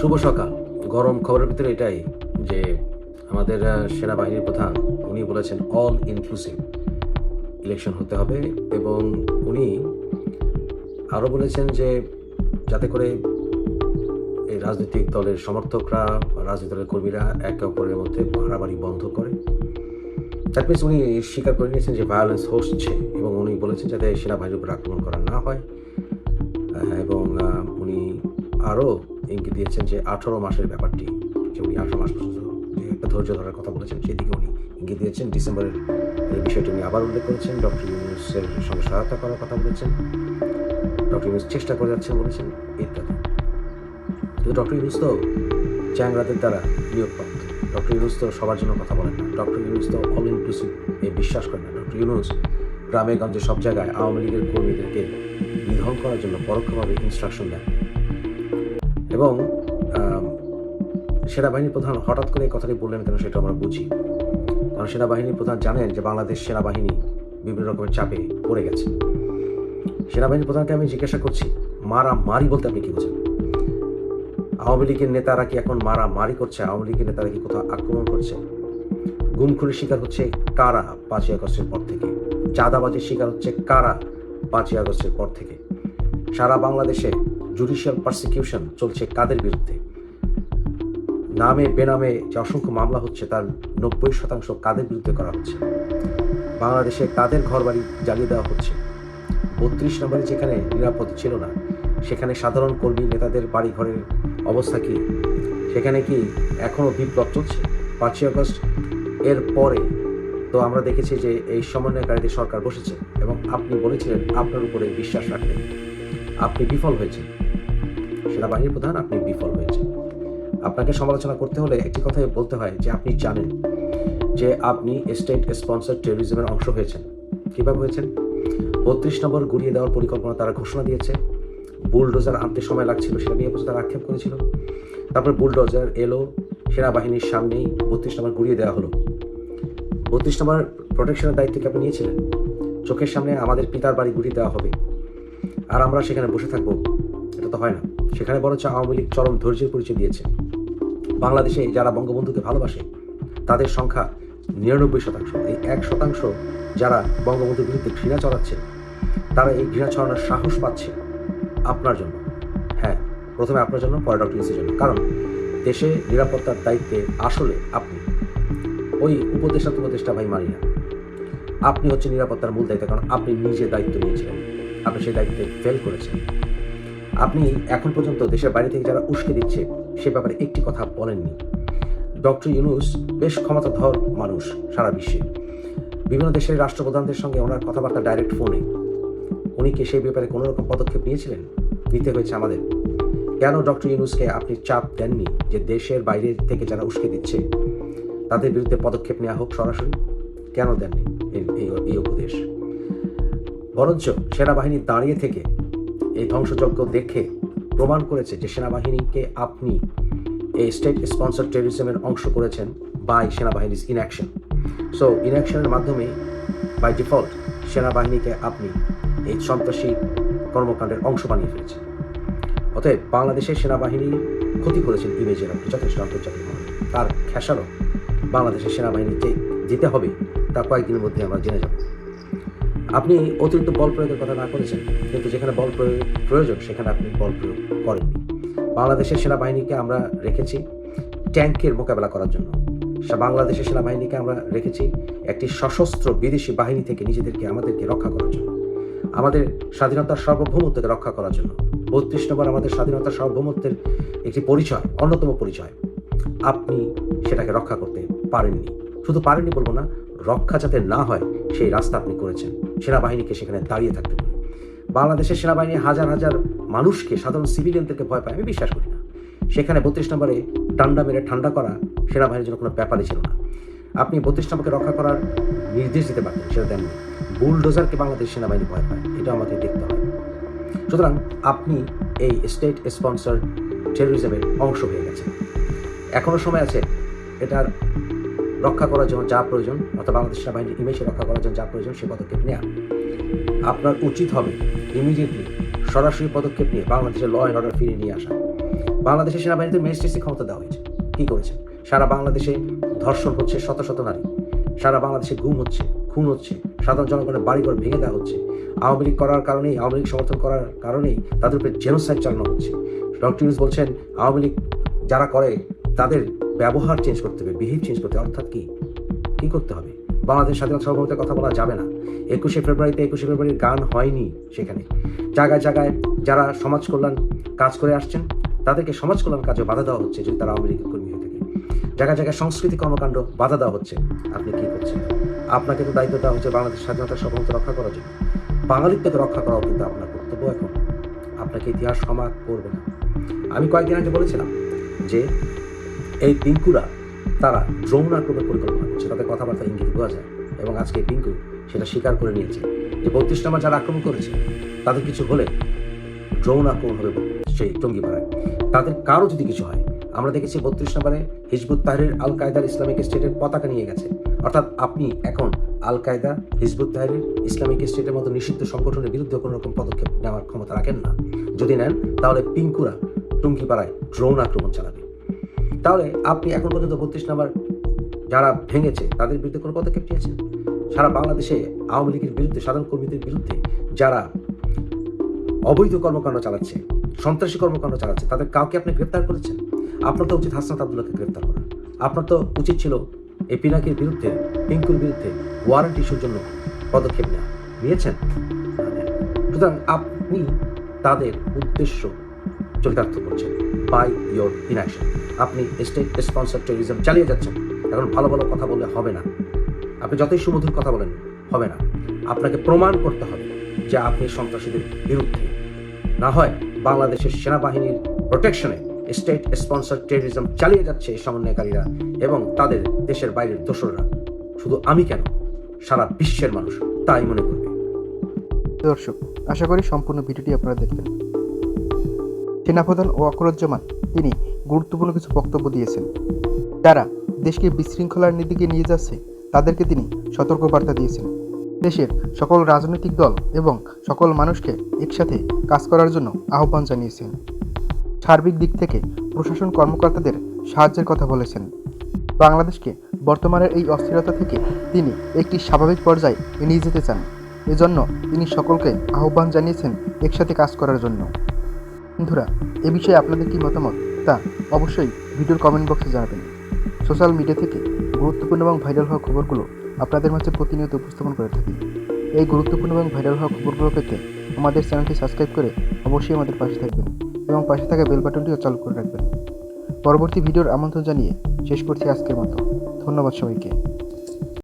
শুভ সকাল। গরম খবরের ভিতরে এটাই যে আমাদের সেনাবাহিনীর প্রধান উনি বলেছেন অল ইনক্লুসিভ ইলেকশন হতে হবে এবং উনি আরও বলেছেন যে যাতে করে এই রাজনৈতিক দলের সমর্থকরা রাজনৈতিক দলের কর্মীরা একে অপরের মধ্যে মারামারি বন্ধ করে। দ্যাট মিনস উনি স্বীকার করে নিয়েছেন যে ভায়োলেন্স হচ্ছে এবং উনি বলেছেন যাতে সেনাবাহিনীর উপর আক্রমণ করা না হয়। এবং উনি আরও ইঙ্গিত দিয়েছেন যে আঠারো মাসের ব্যাপারটি, যে উনি আঠারো মাস পর্যন্ত একটা ধৈর্য ধরার কথা বলেছেন, সেদিকে উনি ইঙ্গিত দিয়েছেন। ডিসেম্বরের এই বিষয়টি উনি আবার উল্লেখ করেছেন। ডক্টর ইউনুসের সঙ্গে সহায়তা করার কথা বলেছেন। ডক্টর ইউনুস চেষ্টা করে যাচ্ছেন বলেছেন ইত্যাদি কিন্তু ডক্টর ইউনুস তো চ্যাংরাদের দ্বারা নিয়োগ নিয়োগপ্রাপ্ত। ডক্টর ইউনুস তো সবার জন্য কথা বলেন না। ডক্টর ইউনুস তো অল ইনক্লুসিভ এ বিশ্বাস করেন না। ডক্টর ইউনুস গ্রামে, গঞ্জে সব জায়গায় আওয়ামী লীগের কর্মীদেরকে নিধন করার জন্য পরোক্ষভাবে ইনস্ট্রাকশন দেন। এবং আম, সেনাবাহিনীর প্রধান হঠাৎ করে এই কথাটি বললেন কেন সেটা আমরা বুঝি। কারণ সেনাবাহিনীর প্রধান জানেন যে বাংলাদেশ সেনাবাহিনী বিভিন্ন রকমের চাপে পড়ে গেছে। সেনাবাহিনীর প্রধানকে আমি জিজ্ঞাসা করছি মারা মারি বলতে আপনি কি বোঝেন? আওয়ামী লীগের নেতারা কি এখন মারা মারি করছে? আওয়ামী লীগের নেতারা কি কোথাও আক্রমণ করছে? গুমখুরির শিকার হচ্ছে কারা পাঁচই আগস্টের পর থেকে? চাঁদাবাজির শিকার হচ্ছে কারা পাঁচই আগস্টের পর থেকে? সারা বাংলাদেশে জুডিশিয়াল পারসিকিউশন চলছে কাদের বিরুদ্ধে? নামে, বেনামে যে অসংখ্য মামলা হচ্ছে, তার নব্বই শতাংশ কাদের বিরুদ্ধে করা হচ্ছে? বাংলাদেশে কাদের ঘরবাড়ি জ্বালিয়ে দেওয়া হচ্ছে? বত্রিশ নম্বরে যেখানে নিরাপদ ছিল না, সেখানে সাধারণ কর্মী নেতাদের বাড়ি ঘরের অবস্থা কি? সেখানে কি এখনও বিপ্লব চলছে? পাঁচই আগস্ট এর পরে তো আমরা দেখেছি যে এই সমন্বয়কারীদের সরকার বসেছে এবং আপনি বলেছিলেন আপনার উপরে বিশ্বাস রাখতেন আপনি বিফল হয়েছেন। সেনাবাহিনীর প্রধান আপনি বিফল হয়েছেন। আপনাকে সমালোচনা করতে হলে একটি কথাই বলতে হয় যে আপনি জানেন যে আপনি স্টেট স্পন্সর টেরোরিজমের অংশ হয়েছেন। কীভাবে হয়েছেন? বত্রিশ নম্বর গুড়িয়ে দেওয়ার পরিকল্পনা তারা ঘোষণা দিয়েছে। বুলডোজার আনতে সময় লাগছিল, সেটা নিয়ে তারা আক্ষেপ করেছিল। তারপর বুলডোজার এলো, সেনাবাহিনীর সামনেই বত্রিশ নম্বর গুড়িয়ে দেওয়া হলো। বত্রিশ নম্বর প্রোটেকশনের দায়িত্ব কি আপনি নিয়েছিলেন? চোখের সামনে আমাদের পিতার বাড়ি গুড়িয়ে দেওয়া হবে। আর আমরা সেখানে বসে থাকব। এটা তো হয় না। সেখানে বরঞ্চ আওয়ামী লীগ চরম ধৈর্যের পরিচয় দিয়েছে। বাংলাদেশে যারা বঙ্গবন্ধুকে ভালোবাসে, তাদের সংখ্যা নিরানব্বই শতাংশ। এই এক শতাংশ যারা বঙ্গবন্ধুর বিরুদ্ধে ঘৃণা চড়াচ্ছে তারা এই ঘৃণা ছড়ানোর সাহস পাচ্ছে আপনার জন্য। হ্যাঁ প্রথমে আপনার জন্য, পরে ডক্টর ইউসির জন্য। কারণ দেশে নিরাপত্তার দায়িত্বে আসলে আপনি। ওই উপদেষ্টা উপদেষ্টা ভাই মানি না আপনি হচ্ছে নিরাপত্তার মূল দায়িত্ব, কারণ আপনি নিজে দায়িত্ব নিয়েছিলেন। আপনি সেই দায়িত্বে ফেল করেছেন। আপনি এখন পর্যন্ত দেশের বাইরে থেকে যারা উস্কে দিচ্ছে, সে ব্যাপারে একটি কথা বলেননি। ডক্টর ইউনুস বেশ ক্ষমতাধর মানুষ সারা বিশ্বে। বিভিন্ন দেশের রাষ্ট্রপ্রধানদের সঙ্গে ওনার কথাবার্তা ডাইরেক্ট ফোনে উনি কি সেই ব্যাপারে কোনো রকম পদক্ষেপ নিয়েছিলেন? নিতে হয়েছে আমাদের। কেন ডক্টর ইউনুসকে আপনি চাপ দেননি যে দেশের বাইরে থেকে যারা উস্কে দিচ্ছে, তাদের বিরুদ্ধে পদক্ষেপ নেওয়া হোক সরাসরি? কেন দেননি এই- উপদেশ? বরঞ্চ সেনাবাহিনী দাঁড়িয়ে থেকে এই ধ্বংসযজ্ঞ দেখে প্রমাণ করেছে যে সেনাবাহিনীকে আপনি এই স্টেট স্পন্সর টেরিজমের অংশ করেছেন বাই সেনাবাহিনীর ইনঅ্যাকশন সো ইনঅ্যাকশনের মাধ্যমে বাই ডিফল্ট সেনাবাহিনীকে আপনি এই সন্ত্রাসী কর্মকাণ্ডের অংশ বানিয়ে ফেলেছেন। অতএব বাংলাদেশের সেনাবাহিনী ক্ষতি করেছেন ইমেজের যথেষ্ট আন্তর্জাতিক তার খেসারও বাংলাদেশের সেনাবাহিনীতে যেতে হবে, তা কয়েকদিনের মধ্যে আমরা জেনে যাব। আপনি অতিরিক্ত বল প্রয়োগের কথা না করেছেন, কিন্তু যেখানে বল প্রয়োগ, প্রয়োজন, সেখানে আপনি বল প্রয়োগ করেননি। বাংলাদেশের সেনাবাহিনীকে আমরা রেখেছি ট্যাঙ্কের মোকাবেলা করার জন্য। বাংলাদেশের সেনাবাহিনীকে আমরা রেখেছি একটি সশস্ত্র বিদেশি বাহিনী থেকে নিজেদেরকে, আমাদেরকে রক্ষা করার জন্য। আমাদের স্বাধীনতার সার্বভৌমত্বকে রক্ষা করার জন্য। বত্রিশ নম্বর আমাদের স্বাধীনতার সার্বভৌমত্বের একটি পরিচয়, অন্যতম পরিচয়। আপনি সেটাকে রক্ষা করতে পারেননি। শুধু পারেননি বলব না, রক্ষা যাতে না হয় সেই রাস্তা আপনি করেছেন। সেনাবাহিনীকে সেখানে দাঁড়িয়ে থাকতে বলে বাংলাদেশের সেনাবাহিনী হাজার হাজার মানুষকে, সাধারণ সিভিলিয়ানদেরকে ভয় পায়, আমি বিশ্বাস করি না। সেখানে বত্রিশ নম্বরে ডান্ডা মেরে ঠান্ডা করা সেনাবাহিনীর জন্য কোনো ব্যাপারই ছিল না। আপনি বত্রিশ নম্বরকে রক্ষা করার নির্দেশ দিতে পারতেন, সেটা দেননি বুলডোজারকে বাংলাদেশ সেনাবাহিনী ভয় পায় এটা আমাকে দেখতে হয়। সুতরাং আপনি এই স্টেট স্পন্সর টেরোরিজমের অংশ হয়ে গেছেন। এখনও সময় আছে, এটার রক্ষা করার জন্য যা প্রয়োজন, অর্থাৎ বাংলাদেশ সেনাবাহিনীর ইমেজে রক্ষা করার জন্য যা প্রয়োজন, সে পদক্ষেপ নেওয়া আপনার উচিত হবে ইমিডিয়েটলি সরাসরি পদক্ষেপ নিয়ে বাংলাদেশের ল অ্যান্ড অর্ডার ফিরিয়ে নিয়ে আসা। বাংলাদেশের সেনাবাহিনীতে ম্যাজিস্ট্রেসি ক্ষমতা দেওয়া হয়েছে। কি করেছে? সারা বাংলাদেশে ধর্ষণ হচ্ছে শত শত নারী। সারা বাংলাদেশে ঘুম হচ্ছে, খুন হচ্ছে, সাধারণ জনগণের বাড়িঘর ভেঙে দেওয়া হচ্ছে। আওয়ামী লীগ করার কারণেই, আওয়ামী লীগ সমর্থন করার কারণেই তাদের উপরে জেনোসাইড চালানো হচ্ছে। ডক্টর বলছেন, আওয়ামী লীগ যারা করে, তাদের ব্যবহার চেঞ্জ করতে হবে বিহেভ চেঞ্জ করতে অর্থাৎ কি? কি করতে হবে? বাংলাদেশ স্বাধীনতা সার্বভৌমত্বের কথা বলা যাবে না। একুশে ফেব্রুয়ারিতে একুশে ফেব্রুয়ারির গান হয়নি সেখানে। জায়গায় জায়গায় যারা সমাজ কল্যাণ কাজ করে আসছেন, তাদেরকে সমাজ কল্যাণ কাজে বাধা দেওয়া হচ্ছে যদি তারা আওয়ামী লীগের কর্মী হয়ে থাকে। জায়গায় জায়গায় সংস্কৃতি কর্মকাণ্ড বাধা দেওয়া হচ্ছে। আপনি কি করছেন? আপনাকে তো দায়িত্ব দেওয়া হচ্ছে বাংলাদেশ স্বাধীনতা সার্বভৌমত্ব রক্ষা করার জন্য। বাঙালিত্বকে রক্ষা করাও কিন্তু আপনার কর্তব্য এখন। আপনাকে ইতিহাস ক্ষমা করবে না। আমি কয়েকদিন আগে বলেছিলাম যে এই পিঙ্কুরা তারা ড্রোন আক্রমণের পরিকল্পনা করছে। তাদের কথাবার্তা ইঙ্গিত বোঝা যায় এবং আজকে পিঙ্কু সেটা স্বীকার করে নিয়েছে যে বত্রিশ নম্বর যারা আক্রমণ করেছে, তাদের কিছু হলে ড্রোন আক্রমণ হবে সেই টঙ্গিপাড়ায় তাদের কারও যদি কিছু হয়, আমরা দেখেছি বত্রিশ নম্বরে হিজবুত তাহরির আল কায়দার ইসলামিক স্টেটের পতাকা নিয়ে গেছে। অর্থাৎ আপনি এখন আল কায়দা হিজবুত তাহরির ইসলামিক স্টেটের মতো নিষিদ্ধ সংগঠনের বিরুদ্ধে কোনো রকম পদক্ষেপ নেওয়ার ক্ষমতা রাখেন না। যদি নেন, তাহলে পিঙ্কুরা টুঙ্গিপাড়ায় ড্রোন আক্রমণ চালাবে। তাহলে আপনি এখন পর্যন্ত বত্রিশ নাম্বার যারা ভেঙেছে, তাদের বিরুদ্ধে কোনো পদক্ষেপ নিয়েছেন? সারা বাংলাদেশে আওয়ামী লীগের বিরুদ্ধে, সাধারণ কর্মীদের বিরুদ্ধে যারা অবৈধ কর্মকাণ্ড চালাচ্ছে, সন্ত্রাসী কর্মকাণ্ড চালাচ্ছে, তাদের কাউকে আপনি গ্রেপ্তার করেছেন? আপনার তো উচিত হাসনাত আবদুল্লাহকে গ্রেপ্তার করা। আপনার তো উচিত ছিল এই পিনাকির বিরুদ্ধে, পিঙ্কুর বিরুদ্ধে ওয়ারেন্ট ইস্যুর জন্য পদক্ষেপ নেওয়া। নিয়েছেন? সুতরাং আপনি তাদের উদ্দেশ্য চরিতার্থ করছেন বাই ইয়োর ইনঅ্যাকশন আপনি স্টেট স্পন্সার টেরিজম চালিয়ে যাচ্ছেন। এখন ভালো ভালো কথা বললে হবে না। আপনি যতই সুমধুর কথা বলেন, হবে না। আপনাকে প্রমাণ করতে হবে যে আপনি সন্ত্রাসীদের বিরুদ্ধে। না হয় বাংলাদেশের সেনাবাহিনীর প্রোটেকশনে স্টেট স্পন্সার টেরিজম চালিয়ে যাচ্ছে এই সমন্বয়কারীরা এবং তাদের দেশের বাইরের দোসররা। শুধু আমি কেন? সারা বিশ্বের মানুষ তাই মনে করবে। দর্শক, আশা করি সম্পূর্ণ ভিডিওটি আপনারা দেখবেন সেনাপ্রধান ও অকরজ্জামান, তিনি গুরুত্বপূর্ণ কিছু বক্তব্য দিয়েছেন। যারা দেশকে বিশৃঙ্খলার নীতিকে নিয়ে যাচ্ছে, তাদেরকে তিনি সতর্কবার্তা দিয়েছেন। দেশের সকল রাজনৈতিক দল এবং সকল মানুষকে একসাথে কাজ করার জন্য আহ্বান জানিয়েছেন। সার্বিক দিক থেকে প্রশাসন কর্মকর্তাদের সাহায্যের কথা বলেছেন। বাংলাদেশকে বর্তমানের এই অস্থিরতা থেকে তিনি একটি স্বাভাবিক পর্যায়ে নিয়ে যেতে চান। এজন্য তিনি সকলকে আহ্বান জানিয়েছেন একসাথে কাজ করার জন্য। বন্ধুরা, এ বিষয়ে আপনাদের কী মতামত? তা অবশ্যই ভিডিওর কমেন্ট বক্সে জানাবেন। সোশ্যাল মিডিয়া থেকে গুরুত্বপূর্ণ এবং ভাইরাল হওয়া খবরগুলো আপনাদের মাঝে প্রতিনিয়ত উপস্থাপন করে থাকি। এই গুরুত্বপূর্ণ এবং ভাইরাল হওয়া খবরগুলো পেতে আমাদের চ্যানেলটি সাবস্ক্রাইব করে অবশ্যই আমাদের পাশে থাকবেন এবং পাশে থাকা বেল বাটনটিও চালু করে রাখবেন। পরবর্তী ভিডিওর আমন্ত্রণ জানিয়ে শেষ করছি আজকের মতো। ধন্যবাদ সবাইকে।